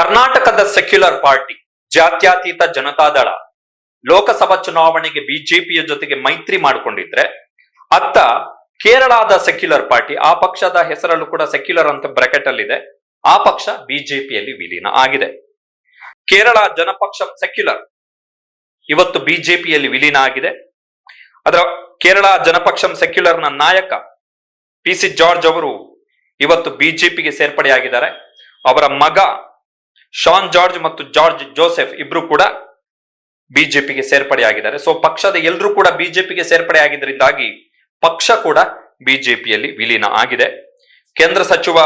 ಕರ್ನಾಟಕದ secular party ಜಾತ್ಯತೀತ ಜನತಾದಳ ಲೋಕಸಭಾ ಚುನಾವಣೆಗೆ ಬಿಜೆಪಿಯ ಜೊತೆಗೆ ಮೈತ್ರಿ ಮಾಡಿಕೊಂಡಿದ್ರೆ, ಅತ್ತ ಕೇರಳದ ಸೆಕ್ಯುಲರ್ ಪಾರ್ಟಿ ಆ ಪಕ್ಷದ ಹೆಸರಲ್ಲೂ ಕೂಡ ಸೆಕ್ಯುಲರ್ ಅಂತ ಬ್ರಾಕೆಟ್ ಅಲ್ಲಿದೆ, ಆ ಪಕ್ಷ ಬಿಜೆಪಿಯಲ್ಲಿ ವಿಲೀನ ಆಗಿದೆ. ಕೇರಳ ಜನಪಕ್ಷ ಸೆಕ್ಯುಲರ್ ಇವತ್ತು ಬಿಜೆಪಿಯಲ್ಲಿ ವಿಲೀನ ಆಗಿದೆ. ಅದರ ಕೇರಳ ಜನಪಕ್ಷಂ ಸೆಕ್ಯುಲರ್ನ ನಾಯಕ ಪಿ ಸಿ ಜಾರ್ಜ್ ಅವರು ಇವತ್ತು ಬಿಜೆಪಿಗೆ ಸೇರ್ಪಡೆಯಾಗಿದ್ದಾರೆ. ಅವರ ಮಗ ಶಾನ್ ಜಾರ್ಜ್ ಮತ್ತು ಜಾರ್ಜ್ ಜೋಸೆಫ್ ಇಬ್ರು ಕೂಡ ಬಿಜೆಪಿಗೆ ಸೇರ್ಪಡೆಯಾಗಿದ್ದಾರೆ. ಸೊ ಪಕ್ಷದ ಎಲ್ಲರೂ ಕೂಡ ಬಿಜೆಪಿಗೆ ಸೇರ್ಪಡೆ ಆಗಿದ್ದರಿಂದಾಗಿ ಪಕ್ಷ ಕೂಡ ಬಿಜೆಪಿಯಲ್ಲಿ ವಿಲೀನ ಆಗಿದೆ. ಕೇಂದ್ರ ಸಚಿವ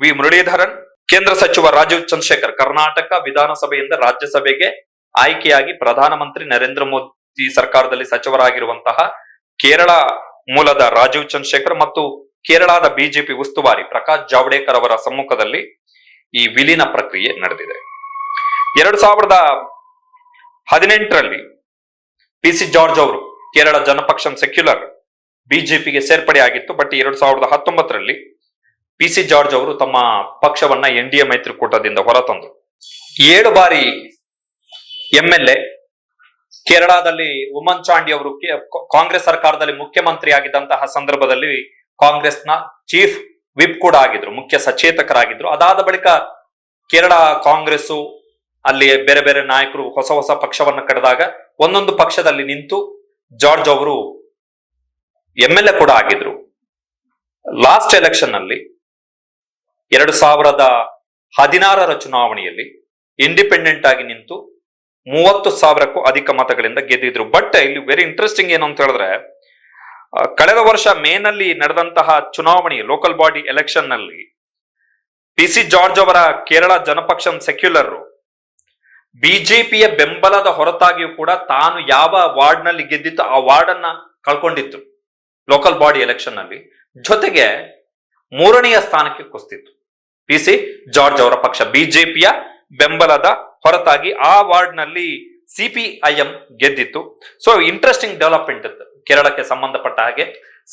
ವಿ. ಮುರಳೀಧರನ್, ಕೇಂದ್ರ ಸಚಿವ ರಾಜೀವ್ ಚಂದ್ರಶೇಖರ್ ಕರ್ನಾಟಕ ವಿಧಾನಸಭೆಯಿಂದ ರಾಜ್ಯಸಭೆಗೆ ಆಯ್ಕೆಯಾಗಿ ಪ್ರಧಾನಮಂತ್ರಿ ನರೇಂದ್ರ ಮೋದಿ ಸರ್ಕಾರದಲ್ಲಿ ಸಚಿವರಾಗಿರುವಂತಹ ಕೇರಳ ಮೂಲದ ರಾಜೀವ್ ಚಂದ್ರಶೇಖರ್ ಮತ್ತು ಕೇರಳದ ಬಿಜೆಪಿ ಉಸ್ತುವಾರಿ ಪ್ರಕಾಶ್ ಜಾವಡೇಕರ್ ಅವರ ಸಮ್ಮುಖದಲ್ಲಿ ಈ ವಿಲೀನ ಪ್ರಕ್ರಿಯೆ ನಡೆದಿದೆ. ಎರಡು ಸಾವಿರದ ಹದಿನೆಂಟರಲ್ಲಿ ಪಿ ಸಿ ಜಾರ್ಜ್ ಅವರು ಕೇರಳ ಜನಪಕ್ಷಂ ಸೆಕ್ಯುಲರ್ ಬಿಜೆಪಿಗೆ ಸೇರ್ಪಡೆ ಆಗಿತ್ತು. ಬಟ್ ಎರಡ್ ಸಾವಿರದ ಹತ್ತೊಂಬತ್ತರಲ್ಲಿ ಪಿ ಸಿ ಜಾರ್ಜ್ ಅವರು ತಮ್ಮ ಪಕ್ಷವನ್ನ ಎನ್ ಡಿ ಎ ಮೈತ್ರಿಕೂಟದಿಂದ ಹೊರತಂದರು. ಏಳು ಬಾರಿ ಎಂ ಎಲ್ ಎ, ಕೇರಳದಲ್ಲಿ ಉಮನ್ ಚಾಂಡಿ ಅವರು ಕಾಂಗ್ರೆಸ್ ಸರ್ಕಾರದಲ್ಲಿ ಮುಖ್ಯಮಂತ್ರಿ ಆಗಿದ್ದಂತಹ ಸಂದರ್ಭದಲ್ಲಿ ಕಾಂಗ್ರೆಸ್ನ ಚೀಫ್ ವಿಪ್ ಕೂಡ ಆಗಿದ್ರು, ಮುಖ್ಯ ಸಚೇತಕರಾಗಿದ್ರು. ಅದಾದ ಬಳಿಕ ಕೇರಳ ಕಾಂಗ್ರೆಸ್ಸು, ಅಲ್ಲಿ ಬೇರೆ ಬೇರೆ ನಾಯಕರು ಹೊಸ ಹೊಸ ಪಕ್ಷವನ್ನ ಕರೆದಾಗ ಒಂದೊಂದು ಪಕ್ಷದಲ್ಲಿ ನಿಂತು ಜಾರ್ಜ್ ಅವರು ಎಂ ಎಲ್ ಎ ಕೂಡ ಆಗಿದ್ರು. ಲಾಸ್ಟ್ ಎಲೆಕ್ಷನ್ ಅಲ್ಲಿ ಎರಡು ಸಾವಿರದ ಹದಿನಾರರ ಚುನಾವಣೆಯಲ್ಲಿ ಇಂಡಿಪೆಂಡೆಂಟ್ ಆಗಿ ನಿಂತು ಮೂವತ್ತು ಸಾವಿರಕ್ಕೂ ಅಧಿಕ ಮತಗಳಿಂದ ಗೆದ್ದಿದ್ರು. ಬಟ್ ಇಲ್ಲಿ ವೆರಿ ಇಂಟ್ರೆಸ್ಟಿಂಗ್ ಏನು ಅಂತ ಹೇಳಿದ್ರೆ ಕಳೆದ ವರ್ಷ ಮೇನಲ್ಲಿ ನಡೆದಂತಹ ಚುನಾವಣೆ ಲೋಕಲ್ ಬಾಡಿ ಎಲೆಕ್ಷನ್ನಲ್ಲಿ ಪಿ ಸಿ ಜಾರ್ಜ್ ಅವರ ಕೇರಳ ಜನಪಕ್ಷಂ ಸೆಕ್ಯುಲರ್ ಬಿಜೆಪಿಯ ಬೆಂಬಲದ ಹೊರತಾಗಿಯೂ ಕೂಡ ತಾನು ಯಾವ ವಾರ್ಡ್ನಲ್ಲಿ ಗೆದ್ದಿತ್ತು ಆ ವಾರ್ಡ್ ಅನ್ನ ಕಳ್ಕೊಂಡಿತ್ತು ಲೋಕಲ್ ಬಾಡಿ ಎಲೆಕ್ಷನ್ನಲ್ಲಿ. ಜೊತೆಗೆ ಮೂರನೆಯ ಸ್ಥಾನಕ್ಕೆ ಕುಸ್ತಿತ್ತು ಪಿ ಸಿ ಜಾರ್ಜ್ ಅವರ ಪಕ್ಷ. ಬಿಜೆಪಿಯ ಬೆಂಬಲದ ಹೊರತಾಗಿ ಆ ವಾರ್ಡ್ನಲ್ಲಿ ಸಿಪಿಐಎಂ ಗೆದ್ದಿತ್ತು. ಸೊ ಇಂಟ್ರೆಸ್ಟಿಂಗ್ ಡೆವಲಪ್ಮೆಂಟ್ ಇತ್ತು. ಕೇರಳಕ್ಕೆ ಸಂಬಂಧಪಟ್ಟ ಹಾಗೆ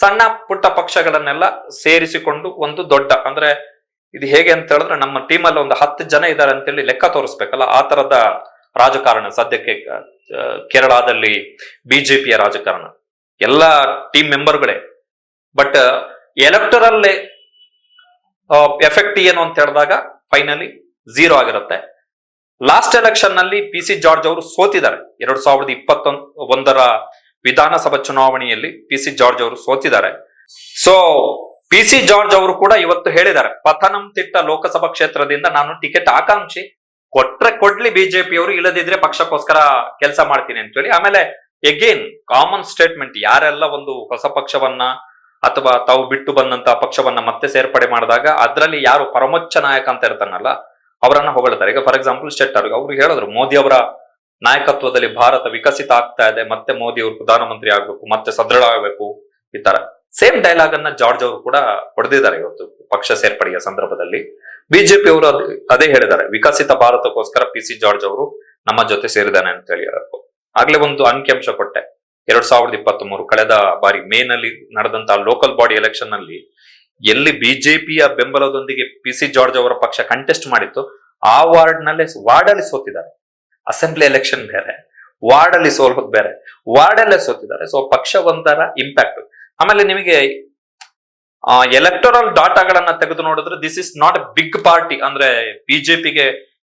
ಸಣ್ಣ ಪುಟ್ಟ ಪಕ್ಷಗಳನ್ನೆಲ್ಲ ಸೇರಿಸಿಕೊಂಡು ಒಂದು ದೊಡ್ಡ, ಅಂದ್ರೆ ಇದು ಹೇಗೆ ಅಂತ ಹೇಳಿದ್ರೆ ನಮ್ಮ ಟೀಮಲ್ಲಿ ಒಂದು ಹತ್ತು ಜನ ಇದ್ದಾರೆ ಅಂತೇಳಿ ಲೆಕ್ಕ ತೋರಿಸ್ಬೇಕಲ್ಲ, ಆ ತರದ ರಾಜಕಾರಣ ಸದ್ಯಕ್ಕೆ ಕೇರಳದಲ್ಲಿ ಬಿಜೆಪಿಯ ರಾಜಕಾರಣ. ಎಲ್ಲ ಟೀಮ್ ಮೆಂಬರ್ಗಳೇ ಬಟ್ ಎಲೆಕ್ಟರಲ್ ಎಫೆಕ್ಟ್ ಏನು ಅಂತ ಹೇಳಿದಾಗ ಫೈನಲಿ ಝೀರೋ ಆಗಿರುತ್ತೆ. ಲಾಸ್ಟ್ ಎಲೆಕ್ಷನ್ನಲ್ಲಿ ಪಿ ಸಿ ಜಾರ್ಜ್ ಅವರು ಸೋತಿದ್ದಾರೆ. ಎರಡ್ ಸಾವಿರದ ಇಪ್ಪತ್ತೊಂದ್, ಒಂದರ ವಿಧಾನಸಭಾ ಚುನಾವಣೆಯಲ್ಲಿ ಪಿ ಸಿ ಜಾರ್ಜ್ ಅವರು ಸೋತಿದ್ದಾರೆ. ಸೊ ಪಿ ಸಿ ಜಾರ್ಜ್ ಅವರು ಕೂಡ ಇವತ್ತು ಹೇಳಿದ್ದಾರೆ ಪಥನಂತಿಟ್ಟ ಲೋಕಸಭಾ ಕ್ಷೇತ್ರದಿಂದ ನಾನು ಟಿಕೆಟ್ ಆಕಾಂಕ್ಷಿ, ಕೊಟ್ರೆ ಕೊಡ್ಲಿ ಬಿಜೆಪಿ ಅವರು, ಇಲ್ಲದಿದ್ರೆ ಪಕ್ಷಕ್ಕೋಸ್ಕರ ಕೆಲಸ ಮಾಡ್ತೀನಿ ಅಂತ ಹೇಳಿ ಆಮೇಲೆ ಎಗೇನ್ ಕಾಮನ್ ಸ್ಟೇಟ್ಮೆಂಟ್ ಯಾರೆಲ್ಲ ಒಂದು ಹೊಸ ಪಕ್ಷವನ್ನ ಅಥವಾ ತಾವು ಬಿಟ್ಟು ಬಂದಂತ ಪಕ್ಷವನ್ನ ಮತ್ತೆ ಸೇರ್ಪಡೆ ಮಾಡಿದಾಗ ಅದರಲ್ಲಿ ಯಾರು ಪರಮೋಚ್ಚ ನಾಯಕ ಅಂತ ಇರ್ತಾನಲ್ಲ, ಅವರನ್ನ ಹೊಗಳ್ತಾರೆ. ಈಗ ಫಾರ್ ಎಕ್ಸಾಂಪಲ್ ಶೆಟ್ಟರ್ ಅವ್ರು ಹೇಳಿದ್ರು, ಮೋದಿ ಅವರ ನಾಯಕತ್ವದಲ್ಲಿ ಭಾರತ ವಿಕಸಿತ ಆಗ್ತಾ ಇದೆ, ಮತ್ತೆ ಮೋದಿ ಅವರು ಪ್ರಧಾನಮಂತ್ರಿ ಆಗ್ಬೇಕು, ಮತ್ತೆ ಸದೃಢ ಆಗ್ಬೇಕು ಈ ತರ. ಸೇಮ್ ಡೈಲಾಗ್ ಅನ್ನ ಜಾರ್ಜ್ ಅವರು ಕೂಡ ಹೊಡೆದಿದ್ದಾರೆ ಇವತ್ತು ಪಕ್ಷ ಸೇರ್ಪಡೆಯ ಸಂದರ್ಭದಲ್ಲಿ. ಬಿಜೆಪಿ ಅವರು ಅದೇ ಹೇಳಿದ್ದಾರೆ, ವಿಕಸಿತ ಭಾರತಕ್ಕೋಸ್ಕರ ಪಿ ಸಿ ಜಾರ್ಜ್ ಅವರು ನಮ್ಮ ಜೊತೆ ಸೇರಿದ್ದಾನೆ ಅಂತ ಹೇಳಿ ಆಗ್ಲೇ ಒಂದು ಅಂಕಿಅಂಶ ಕೊಟ್ಟೆ. ಎರಡ್ ಸಾವಿರದ ಇಪ್ಪತ್ತ್ ಮೂರು ಕಳೆದ ಬಾರಿ ಮೇ ನಲ್ಲಿ ನಡೆದಂತಹ ಲೋಕಲ್ ಬಾಡಿ ಎಲೆಕ್ಷನ್ನಲ್ಲಿ ಎಲ್ಲಿ ಬಿಜೆಪಿಯ ಬೆಂಬಲದೊಂದಿಗೆ ಪಿ ಸಿ ಜಾರ್ಜ್ ಅವರ ಪಕ್ಷ ಕಂಟೆಸ್ಟ್ ಮಾಡಿತ್ತು, ಆ ವಾರ್ಡ್ ನಲ್ಲೇ ವಾರ್ಡ್ ಅಲ್ಲಿ ಸೋತಿದ್ದಾರೆ. ಅಸೆಂಬ್ಲಿ ಎಲೆಕ್ಷನ್ ಬೇರೆ ವಾರ್ಡ್ ಅಲ್ಲಿ ಸೋಲೋದು ಬೇರೆ ವಾರ್ಡ್ ಅಲ್ಲೇ ಸೋತಿದ್ದಾರೆ. ಸೊ ಪಕ್ಷ ಒಂದರ ಇಂಪ್ಯಾಕ್ಟ್ ಆಮೇಲೆ ನಿಮಗೆ ಎಲೆಕ್ಟೋರಲ್ ಡಾಟಾಗಳನ್ನ ತೆಗೆದು ನೋಡಿದ್ರೆ this is not a big party ಅಂದ್ರೆ ಬಿಜೆಪಿಗೆ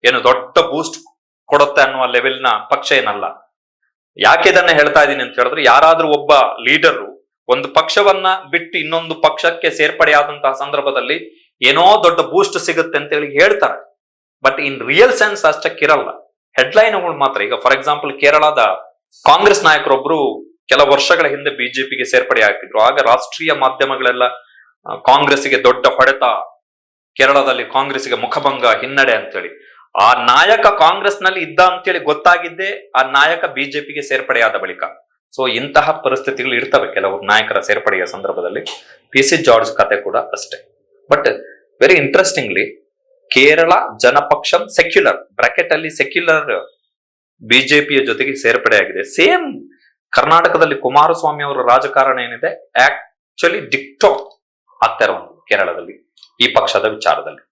ಏನು ದೊಡ್ಡ ಬೂಸ್ಟ್ ಕೊಡುತ್ತೆ ಅನ್ನುವ ಲೆವೆಲ್ನ ಪಕ್ಷ ಏನಲ್ಲ. ಯಾಕೆ ಇದನ್ನ ಹೇಳ್ತಾ ಇದ್ದೀನಿ ಅಂತ ಹೇಳಿದ್ರೆ, ಯಾರಾದ್ರೂ ಒಬ್ಬ ಲೀಡರು ಒಂದು ಪಕ್ಷವನ್ನ ಬಿಟ್ಟು ಇನ್ನೊಂದು ಪಕ್ಷಕ್ಕೆ ಸೇರ್ಪಡೆಯಾದಂತಹ ಸಂದರ್ಭದಲ್ಲಿ ಏನೋ ದೊಡ್ಡ ಬೂಸ್ಟ್ ಸಿಗುತ್ತೆ ಅಂತ ಹೇಳಿ ಹೇಳ್ತಾರೆ. ಬಟ್ ಇನ್ ರಿಯಲ್ ಸೆನ್ಸ್ ಅಷ್ಟಕ್ಕಿರಲ್ಲ. ಹೆಡ್ಲೈನ್ಗಳು ಮಾತ್ರ. ಈಗ ಫಾರ್ ಎಕ್ಸಾಂಪಲ್ ಕೇರಳದ ಕಾಂಗ್ರೆಸ್ ನಾಯಕರೊಬ್ರು ಕೆಲ ವರ್ಷಗಳ ಹಿಂದೆ ಬಿಜೆಪಿಗೆ ಸೇರ್ಪಡೆ ಆಗ್ತಿದ್ರು. ಆಗ ರಾಷ್ಟ್ರೀಯ ಮಾಧ್ಯಮಗಳೆಲ್ಲ ಕಾಂಗ್ರೆಸ್ಗೆ ದೊಡ್ಡ ಹೊಡೆತ, ಕೇರಳದಲ್ಲಿ ಕಾಂಗ್ರೆಸ್ಗೆ ಮುಖಭಂಗ ಹಿನ್ನಡೆ ಅಂತೇಳಿ. ಆ ನಾಯಕ ಕಾಂಗ್ರೆಸ್ನಲ್ಲಿ ಇದ್ದ ಅಂತೇಳಿ ಗೊತ್ತಾಗಿದ್ದೆ ಆ ನಾಯಕ ಬಿಜೆಪಿಗೆ ಸೇರ್ಪಡೆಯಾದ ಬಳಿಕ. ಸೊ ಇಂತಹ ಪರಿಸ್ಥಿತಿಗಳು ಇರ್ತವೆ ಕೆಲವು ನಾಯಕರ ಸೇರ್ಪಡೆಯ ಸಂದರ್ಭದಲ್ಲಿ. ಪಿ ಸಿ ಜಾರ್ಜ್ ಕತೆ ಕೂಡ ಅಷ್ಟೇ. But very interestingly Kerala Janapaksham secular bracket ಅಲ್ಲಿ ಸೆಕ್ಯುಲರ್ ಬಿಜೆಪಿಯ ಜೊತೆಗೆ ಸೇರ್ಪಡೆಯಾಗಿದೆ. ಸೇಮ್ ಕರ್ನಾಟಕದಲ್ಲಿ ಕುಮಾರಸ್ವಾಮಿ ಅವರ ರಾಜಕಾರಣ ಏನಿದೆ? ಆಕ್ಚುಲಿ ಡಿಕ್ಟೋ ಆಗ್ತಾ ಇರೋದು ಕೇರಳದಲ್ಲಿ, ಈ ಪಕ್ಷದ ವಿಚಾರದಲ್ಲಿ.